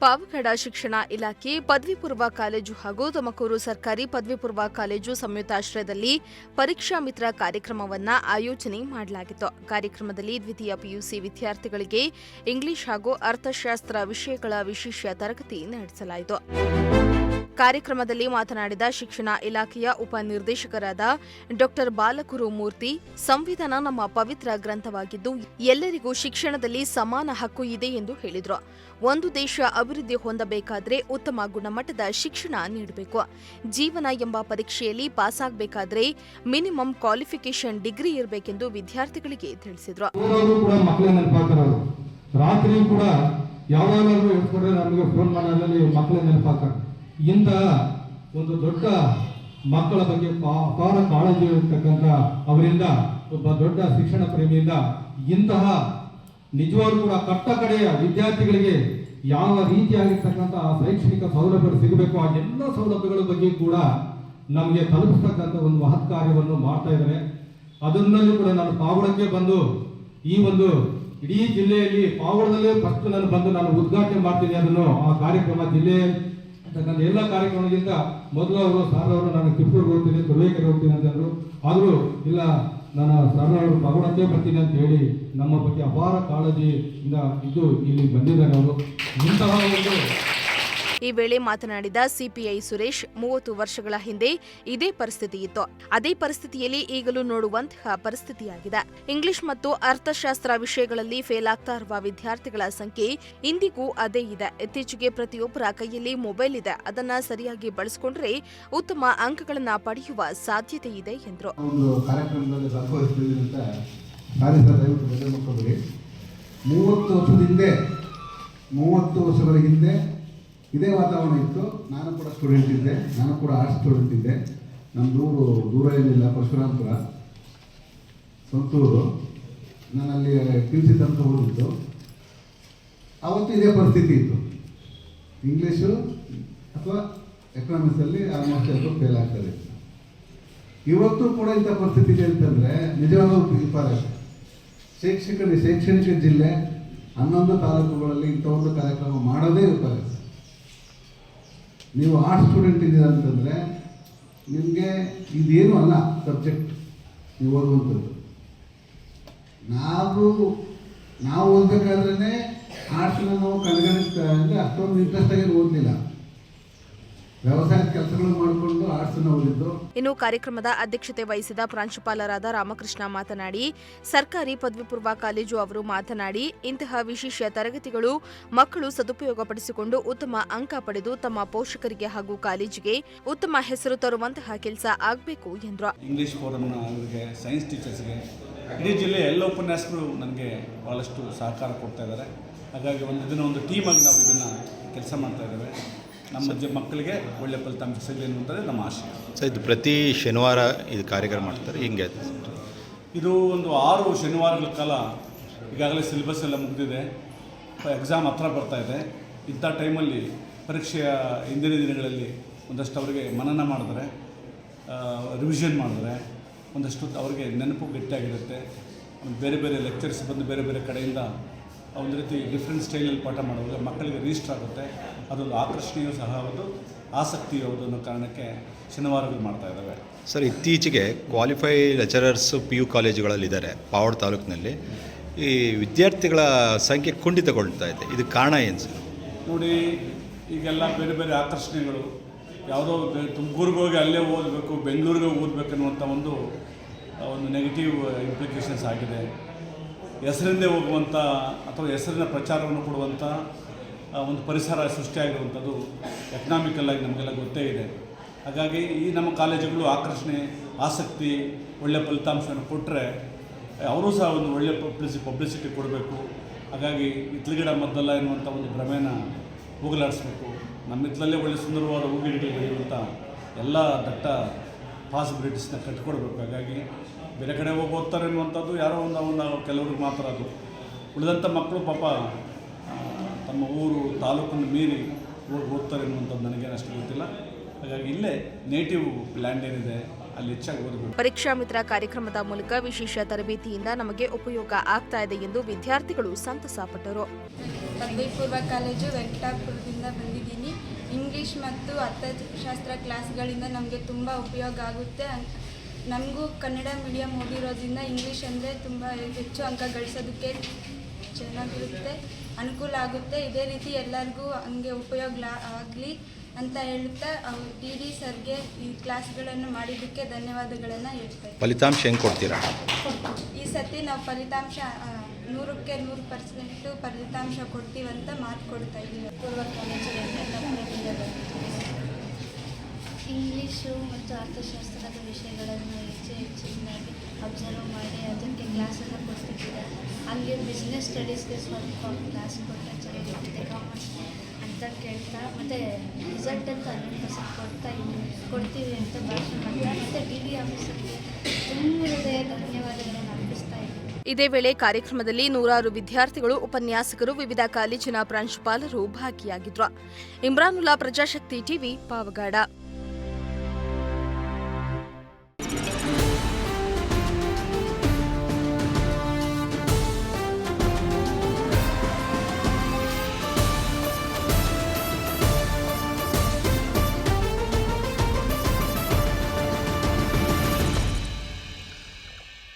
ಪಾವಗಡ ಶಿಕ್ಷಣ ಇಲಾಖೆ ಪದವಿ ಪೂರ್ವ ಕಾಲೇಜು ಹಾಗೂ ತುಮಕೂರು ಸರ್ಕಾರಿ ಪದವಿ ಪೂರ್ವ ಕಾಲೇಜು ಸಂಯುಕ್ತಾಶ್ರಯದಲ್ಲಿ ಪರೀಕ್ಷಾ ಮಿತ್ರ ಕಾರ್ಯಕ್ರಮವನ್ನು ಆಯೋಜನೆ ಮಾಡಲಾಗಿತ್ತು. ಕಾರ್ಯಕ್ರಮದಲ್ಲಿ ದ್ವಿತೀಯ ಪಿಯುಸಿ ವಿದ್ಯಾರ್ಥಿಗಳಿಗೆ ಇಂಗ್ಲಿಷ್ ಹಾಗೂ ಅರ್ಥಶಾಸ್ತ್ರ ವಿಷಯಗಳ ವಿಶೇಷ ತರಗತಿ ನಡೆಸಲಾಯಿತು. ಕಾರ್ಯಕ್ರಮದಲ್ಲಿ ಮಾತನಾಡಿದ ಶಿಕ್ಷಣ ಇಲಾಖೆಯ ಉಪನಿರ್ದೇಶಕರಾದ ಡಾಕ್ಟರ್ ಬಾಲಕುರು ಮೂರ್ತಿ, ಸಂವಿಧಾನ ನಮ್ಮ ಪವಿತ್ರ ಗ್ರಂಥವಾಗಿದ್ದು, ಎಲ್ಲರಿಗೂ ಶಿಕ್ಷಣದಲ್ಲಿ ಸಮಾನ ಹಕ್ಕು ಇದೆ ಎಂದು ಹೇಳಿದರು. ಒಂದು ದೇಶ ಅಭಿವೃದ್ಧಿ ಹೊಂದಬೇಕಾದ್ರೆ ಉತ್ತಮ ಗುಣಮಟ್ಟದ ಶಿಕ್ಷಣ ನೀಡಬೇಕು. ಜೀವನ ಎಂಬ ಪರೀಕ್ಷೆಯಲ್ಲಿ ಪಾಸಾಗಬೇಕಾದ್ರೆ ಮಿನಿಮಮ್ ಕ್ವಾಲಿಫಿಕೇಶನ್ ಡಿಗ್ರಿ ಇರಬೇಕೆಂದು ವಿದ್ಯಾರ್ಥಿಗಳಿಗೆ ತಿಳಿಸಿದರು. ರಾತ್ರಿ ಕೂಡ ಯಾವಾಗಲೂ ನಮಗೆ ಫೋನ್ ಮಾಡೋದ್ರಲ್ಲಿ ಮಕ್ಕಳು ನೆನಪಾಗ್ತಾರೆ. ಇಂತಹ ಒಂದು ದೊಡ್ಡ ಮಕ್ಕಳ ಬಗ್ಗೆ ಅಪಾರ ಕಾಳಜಿ ಇರತಕ್ಕಂಥ ಅವರಿಂದ ಒಬ್ಬ ದೊಡ್ಡ ಶಿಕ್ಷಣ ಪ್ರೇಮಿಯಿಂದ ಇಂತಹ ನಿಜವಾಗ್ಲೂ ಕೂಡ ಕಟ್ಟ ಕಡೆಯ ವಿದ್ಯಾರ್ಥಿಗಳಿಗೆ ಯಾವ ರೀತಿಯಾಗಿರ್ತಕ್ಕಂಥ ಶೈಕ್ಷಣಿಕ ಸೌಲಭ್ಯಗಳು ಸಿಗಬೇಕು ಆ ಎಲ್ಲ ಸೌಲಭ್ಯಗಳ ಬಗ್ಗೆ ಕೂಡ ನಮಗೆ ತಲುಪಿಸ್ತಕ್ಕಂಥ ಒಂದು ಮಹತ್ ಕಾರ್ಯವನ್ನು ಮಾಡ್ತಾ ಇದ್ದಾರೆ. ಅದನ್ನಲ್ಲೂ ಕೂಡ ನಾನು ಪಾವಡಕ್ಕೆ ಬಂದು ಈ ಒಂದು ಇಡೀ ಜಿಲ್ಲೆಯಲ್ಲಿ ಪಾವಡದಲ್ಲೇ ಫಸ್ಟ್ ನಾನು ಬಂದು ನಾನು ಉದ್ಘಾಟನೆ ಮಾಡ್ತೀನಿ ಅದನ್ನು ಆ ಕಾರ್ಯಕ್ರಮ ಜಿಲ್ಲೆ ನನ್ನ ಎಲ್ಲ ಕಾರ್ಯಕ್ರಮಗಳಿಗಿಂತ ಮೊದಲು ಅವರು ಸಾರ್ ಅವರು ನಾನು ಕಿತ್ತೂರಿಗೆ ಹೋಗ್ತೀನಿ ತುಳುವೇಕರಿಗೆ ಹೋಗ್ತೀನಿ ಅಂತಂದ್ರು ಆದರೂ, ಇಲ್ಲ, ನಾನು ಅವರು ಪಾವಡಕ್ಕೆ ಬರ್ತೀನಿ ಅಂತ ಹೇಳಿ ನಮ್ಮ ಬಗ್ಗೆ ಅಪಾರ ಕಾಳಜಿಯಿಂದ ಇದು ಇಲ್ಲಿ ಬಂದಿದ್ದಾರೆ ಅವರು. ಇಂತಹ ಒಂದು ಈ ವೇಳೆ ಮಾತನಾಡಿದ ಸಿಪಿಐ ಸುರೇಶ್, ಮೂವತ್ತು ವರ್ಷಗಳ ಹಿಂದೆ ಇದೇ ಪರಿಸ್ಥಿತಿ ಇತ್ತು. ಅದೇ ಪರಿಸ್ಥಿತಿಯಲ್ಲಿ ಈಗಲೂ ನೋಡುವಂತಹ ಪರಿಸ್ಥಿತಿಯಾಗಿದೆ. ಇಂಗ್ಲಿಷ್ ಮತ್ತು ಅರ್ಥಶಾಸ್ತ್ರ ವಿಷಯಗಳಲ್ಲಿ ಫೇಲ್ ಆಗ್ತಾ ಇರುವ ವಿದ್ಯಾರ್ಥಿಗಳ ಸಂಖ್ಯೆ ಇಂದಿಗೂ ಅದೇ ಇದೆ. ಇತ್ತೀಚೆಗೆ ಪ್ರತಿಯೊಬ್ಬರ ಕೈಯಲ್ಲಿ ಮೊಬೈಲ್ ಇದೆ. ಅದನ್ನ ಸರಿಯಾಗಿ ಬಳಸಿಕೊಂಡ್ರೆ ಉತ್ತಮ ಅಂಕಗಳನ್ನು ಪಡೆಯುವ ಸಾಧ್ಯತೆ ಇದೆ ಎಂದರು. ಮೂವತ್ತು ವರ್ಷದ ಹಿಂದೆ, ಮೂವತ್ತು ವರ್ಷಗಳ ಹಿಂದೆ ಇದೇ ವಾತಾವರಣ ಇತ್ತು. ನಾನು ಕೂಡ ಸ್ಟೂಡೆಂಟ್ ಇದ್ದೆ. ನಾನು ಕೂಡ ಆರ್ಟ್ಸ್ ಸ್ಟೂಡೆಂಟ್ ಇದ್ದೆ. ನಮ್ಮ ದೂರು, ದೂರ ಏನಿಲ್ಲ, ಪರಶುರಾಮ್ಪುರ. ಸ್ವಂತೂರು ನಾನಲ್ಲಿ ಪಿ ಸಿ ತನಕ ಅವತ್ತು ಆವತ್ತು ಇದೇ ಪರಿಸ್ಥಿತಿ ಇತ್ತು. ಇಂಗ್ಲೀಷು ಅಥವಾ ಎಕನಾಮಿಕ್ಸಲ್ಲಿ ಆಲ್ಮೋಸ್ಟ್ ಎಲ್ಲರೂ ಫೇಲ್ ಆಗ್ತದೆ ಇವತ್ತು ಕೂಡ ಇಂಥ ಪರಿಸ್ಥಿತಿ ಇದೆ ಅಂತಂದರೆ ನಿಜವಾಗ್ಲೂ ವಿಫಲ ಶೈಕ್ಷಣಿಕ ಶೈಕ್ಷಣಿಕ ಜಿಲ್ಲೆ ಹನ್ನೊಂದು ತಾಲೂಕುಗಳಲ್ಲಿ ಇಂಥ ಒಂದು ಕಾರ್ಯಕ್ರಮ ಮಾಡೋದೇ ವಿಫಲ ನೀವು ಆರ್ಟ್ಸ್ ಸ್ಟೂಡೆಂಟ್ ಇದ್ದೀರಾ ಅಂತಂದರೆ ನಿಮಗೆ ಇದೇನು ಅಲ್ಲ ಸಬ್ಜೆಕ್ಟ್ ನೀವು ಓದುವಂಥದ್ದು. ನಾವು ನಾವು ಓದಬೇಕಾದ್ರೆ ಆರ್ಟ್ಸ್ನ ನಾವು ಕಡೆಗಣಿಸ್ತಾ ಅಂದರೆ ಅಷ್ಟೊಂದು ಇಂಟ್ರೆಸ್ಟ್ ಆಗಿ ಓದಲಿಲ್ಲ. ವ್ಯವಸಾಯದ ಕೆಲಸಗಳು ಮಾಡಿಕೊಂಡು ಇನ್ನು ಕಾರ್ಯಕ್ರಮದ ಅಧ್ಯಕ್ಷತೆ ವಹಿಸಿದ ಪ್ರಾಂಶುಪಾಲರಾದ ರಾಮಕೃಷ್ಣ ಮಾತನಾಡಿ ಸರ್ಕಾರಿ ಪದವಿ ಪೂರ್ವ ಕಾಲೇಜು ಅವರು ಮಾತನಾಡಿ ಇಂತಹ ವಿಶೇಷ ತರಗತಿಗಳು ಮಕ್ಕಳು ಸದುಪಯೋಗಪಡಿಸಿಕೊಂಡು ಉತ್ತಮ ಅಂಕ ಪಡೆದು ತಮ್ಮ ಪೋಷಕರಿಗೆ ಹಾಗೂ ಕಾಲೇಜಿಗೆ ಉತ್ತಮ ಹೆಸರು ತರುವಂತಹ ಕೆಲಸ ಆಗಬೇಕು ಎಂದರು. ಇಂಗ್ಲಿಷ್ ಸೈನ್ಸ್ ಟೀಚರ್ಸ್ಗೆ ಇಡೀ ಜಿಲ್ಲೆಯ ಎಲ್ಲ ಉಪನ್ಯಾಸಕರು ನನಗೆ ಭಾಳಷ್ಟು ಸಹಕಾರ ಕೊಡ್ತಾ ಇದ್ದಾರೆ. ಹಾಗಾಗಿ ಒಂದು ದಿನ ಒಂದು ಟೀಮಾಗಿ ನಾವು ಇದನ್ನು ಕೆಲಸ ಮಾಡ್ತಾ ಇದ್ದೇವೆ. ನಮ್ಮ ಜ ಮಕ್ಕಳಿಗೆ ಒಳ್ಳೆಯ ಫಲಿತಾಂಶ ಸಿಗಲಿ ಅನ್ನುವಂಥದ್ದು ನಮ್ಮ ಆಶಯ. ಸರ್ ಇದು ಪ್ರತಿ ಶನಿವಾರ ಇದು ಕಾರ್ಯಕ್ರಮ ಮಾಡ್ತಾರೆ. ಹಿಂಗೆ ಇದು ಒಂದು ಆರು ಶನಿವಾರಗಳ ಕಾಲ ಈಗಾಗಲೇ ಸಿಲೆಬಸ್ ಎಲ್ಲ ಮುಗಿದಿದೆ. ಎಕ್ಸಾಮ್ ಹತ್ರ ಬರ್ತಾ ಇದೆ. ಇಂಥ ಟೈಮಲ್ಲಿ ಪರೀಕ್ಷೆಯ ಹಿಂದಿನ ದಿನಗಳಲ್ಲಿ ಒಂದಷ್ಟು ಅವರಿಗೆ ಮನನ ಮಾಡಿದ್ರೆ ರಿವಿಷನ್ ಮಾಡಿದ್ರೆ ಒಂದಷ್ಟು ಅವರಿಗೆ ನೆನಪು ಗಟ್ಟಿಯಾಗಿರುತ್ತೆ. ಬೇರೆ ಬೇರೆ ಲೆಕ್ಚರ್ಸ್ ಬಂದು ಬೇರೆ ಬೇರೆ ಕಡೆಯಿಂದ ಒಂದು ರೀತಿ ಡಿಫ್ರೆಂಟ್ ಸ್ಟೈಲಲ್ಲಿ ಪಾಠ ಮಾಡುವಾಗ ಮಕ್ಕಳಿಗೆ ರಿಜಿಸ್ಟರ್ ಆಗುತ್ತೆ. ಅದೊಂದು ಆಕರ್ಷಣೀಯ ಸಹ ಹೌದು ಆಸಕ್ತಿ ಹೌದು ಅನ್ನೋ ಕಾರಣಕ್ಕೆ ಶನಿವಾರಗಳು ಮಾಡ್ತಾ ಇದ್ದಾವೆ. ಸರ್ ಇತ್ತೀಚೆಗೆ ಕ್ವಾಲಿಫೈ ಲೆಚರರ್ಸು ಪಿ ಯು ಕಾಲೇಜುಗಳಲ್ಲಿದ್ದಾರೆ ಪಾವಡ್ ತಾಲೂಕಿನಲ್ಲಿ. ಈ ವಿದ್ಯಾರ್ಥಿಗಳ ಸಂಖ್ಯೆ ಕುಂಠಿತಗೊಳ್ತಾ ಇದೆ. ಇದು ಕಾರಣ ಏನು ಸರ್? ನೋಡಿ ಈಗೆಲ್ಲ ಬೇರೆ ಬೇರೆ ಆಕರ್ಷಣೆಗಳು ಯಾವುದೋ ತುಮಕೂರಿಗೆ ಹೋಗಿ ಅಲ್ಲೇ ಓದಬೇಕು ಬೆಂಗಳೂರಿಗೆ ಓದಬೇಕು ಅನ್ನುವಂಥ ಒಂದು ಒಂದು ನೆಗೆಟಿವ್ ಇಂಪ್ಲಿಕೇಶನ್ಸ್ ಆಗಿದೆ. ಹೆಸರಿಂದೇ ಹೋಗುವಂಥ ಅಥವಾ ಹೆಸರಿನ ಪ್ರಚಾರವನ್ನು ಕೊಡುವಂಥ ಒಂದು ಪರಿಸರ ಸೃಷ್ಟಿಯಾಗಿರುವಂಥದ್ದು ಎಕನಾಮಿಕಲ್ಲಾಗಿ ನಮಗೆಲ್ಲ ಗೊತ್ತೇ ಇದೆ. ಹಾಗಾಗಿ ಈ ನಮ್ಮ ಕಾಲೇಜುಗಳು ಆಕರ್ಷಣೆ, ಆಸಕ್ತಿ ಒಳ್ಳೆಯ ಫಲಿತಾಂಶವನ್ನು ಕೊಟ್ಟರೆ ಅವರು ಸಹ ಒಂದು ಒಳ್ಳೆಯ ಪಬ್ಲಿಸಿ, ಪಬ್ಲಿಸಿಟಿ ಕೊಡಬೇಕು. ಹಾಗಾಗಿ ಇತ್ಲಗಿಡ ಮದ್ದಲ್ಲ ಎನ್ನುವಂಥ ಒಂದು ಭ್ರಮೆನ ಹೋಗಲಾಡಿಸ್ಬೇಕು. ನಮ್ಮ ಇತ್ತಲಲ್ಲೇ ಒಳ್ಳೆ ಸುಂದರವಾದ ಹೂಗಿಡಗಳು ಬೆಳೆಯುವಂಥ ಎಲ್ಲ ದಟ್ಟ ಪಾಸಿಬಿಲಿಟೀಸ್ನ ಕಟ್ಕೊಡ್ಬೇಕು ಹಾಗಾಗಿ ಬೇರೆ ಕಡೆ ಹೋಗಿ ಓದ್ತಾರೆ ಅನ್ನುವಂಥದ್ದು ಯಾರೋ ಒಂದು ಒಂದು ಕೆಲವ್ರಿಗೆ ಮಾತ್ರ ಅದು. ಉಳಿದಂಥ ಮಕ್ಕಳು ಪಾಪ ತಮ್ಮ ಊರು ತಾಲೂಕನ್ನು ಮೀರಿ ಹೋಗಿ ಓದ್ತಾರೆ ಅನ್ನುವಂಥದ್ದು ನನಗೇನು ಅಷ್ಟು ಗೊತ್ತಿಲ್ಲ. ಹಾಗಾಗಿ ಇಲ್ಲೇ ನೇಟಿವ್ ಲ್ಯಾಂಡ್ ಏನಿದೆ ಅಲ್ಲಿ ಹೆಚ್ಚಾಗಿ ಓದಬೇಕು. ಪರೀಕ್ಷಾ ಮಿತ್ರ ಕಾರ್ಯಕ್ರಮದ ಮೂಲಕ ವಿಶೇಷ ತರಬೇತಿಯಿಂದ ನಮಗೆ ಉಪಯೋಗ ಆಗ್ತಾ ಇದೆ ಎಂದು ವಿದ್ಯಾರ್ಥಿಗಳು ಸಂತಸಪಟ್ಟರು. ಪದವಿ ಪೂರ್ವ ಕಾಲೇಜು ವೆಂಕಟಾಪುರದಿಂದ ಬಂದಿದ್ದೀನಿ. ಇಂಗ್ಲಿಷ್ ಮತ್ತು ಅರ್ಥಶಾಸ್ತ್ರ ಕ್ಲಾಸ್ಗಳಿಂದ ನಮಗೆ ತುಂಬ ಉಪಯೋಗ ಆಗುತ್ತೆ. ನಮಗೂ ಕನ್ನಡ ಮೀಡಿಯಂ ಓದಿರೋದ್ರಿಂದ ಇಂಗ್ಲೀಷ್ ಅಂದರೆ ತುಂಬ ಹೆಚ್ಚು ಅಂಕ ಗಳಿಸೋದಕ್ಕೆ ಚೆನ್ನಾಗಿರುತ್ತೆ ಅನುಕೂಲ ಆಗುತ್ತೆ. ಇದೇ ರೀತಿ ಎಲ್ಲರಿಗೂ ಹಂಗೆ ಉಪಯೋಗ ಆಗಲಿ ಅಂತ ಹೇಳುತ್ತಾ ಡಿ ಡಿ ಸರ್ಗೆ ಈ ಕ್ಲಾಸ್ಗಳನ್ನು ಮಾಡಿದ್ದಕ್ಕೆ ಧನ್ಯವಾದಗಳನ್ನು ಹೇಳ್ತಾ ಇದ್ದೀನಿ. ಫಲಿತಾಂಶ ಹೆಂಗೆ ಕೊಡ್ತೀರಾ? ಈ ಸತಿ ನಾವು ಫಲಿತಾಂಶ ನೂರಕ್ಕೆ ನೂರು ಪರ್ಸೆಂಟು ಫಲಿತಾಂಶ ಕೊಡ್ತೀವಂತ ಮಾತು ಕೊಡ್ತಾ ಇದ್ದೀವಿ. ಪೂರ್ವ ಕಾಲೇಜು ವೆಂಕಟಪುರದಿಂದ ಬಂದಿದ್ದೀನಿ ಇಂಗ್ಲೀಷು ಮತ್ತು ಅರ್ಥಶಾಸ್ತ್ರದ ವಿಷಯಗಳನ್ನು ಹೆಚ್ಚು ಹೆಚ್ಚಿನಾಗಿ ಅಬ್ಸರ್ವ್ ಮಾಡಿ ಅದಕ್ಕೆ ಕ್ಲಾಸನ್ನು ಕೊಡ್ತಿದ್ದೀರಾ? ಹಂಗೆ ಬಿಸ್ನೆಸ್ ಸ್ಟಡೀಸ್ಗೆ ಸ್ವಲ್ಪ ಕ್ಲಾಸ್ ಕೊಟ್ಟರೆ ಚೆನ್ನಾಗಿರುತ್ತೆ ಕಾಮರ್ಸ್ ಅಂತ ಕೇಳ್ತಾ, ಮತ್ತು ರಿಸಲ್ಟ್ ಅಂತ ಹಂಡ್ರೆಡ್ ಪರ್ಸೆಂಟ್ ಕೊಡ್ತಾ ಕೊಡ್ತೀವಿ ಅಂತ ಭಾಷೆ ಮಾಡ್ತಾ, ಮತ್ತು ಡಿ ಡಿ ಆಫೀಸರ್ಗೆ ತುಂಬ ಹೃದಯ ಧನ್ಯವಾದಗಳನ್ನು ಅರ್ಪಿಸ್ತಾ ಇದ್ದೀನಿ. ಇದೇ ವೇಳೆ ಕಾರ್ಯಕ್ರಮದಲ್ಲಿ ನೂರಾರು ವಿದ್ಯಾರ್ಥಿಗಳು, ಉಪನ್ಯಾಸಕರು, ವಿವಿಧ ಕಾಲೇಜಿನ ಪ್ರಾಂಶುಪಾಲರು ಭಾಗಿಯಾಗಿದ್ರು. ಇಮ್ರಾನುಲ್ಲಾ ಪ್ರಜಾಶಕ್ತಿ ಟಿವಿ, ಪಾವಗಾಡ.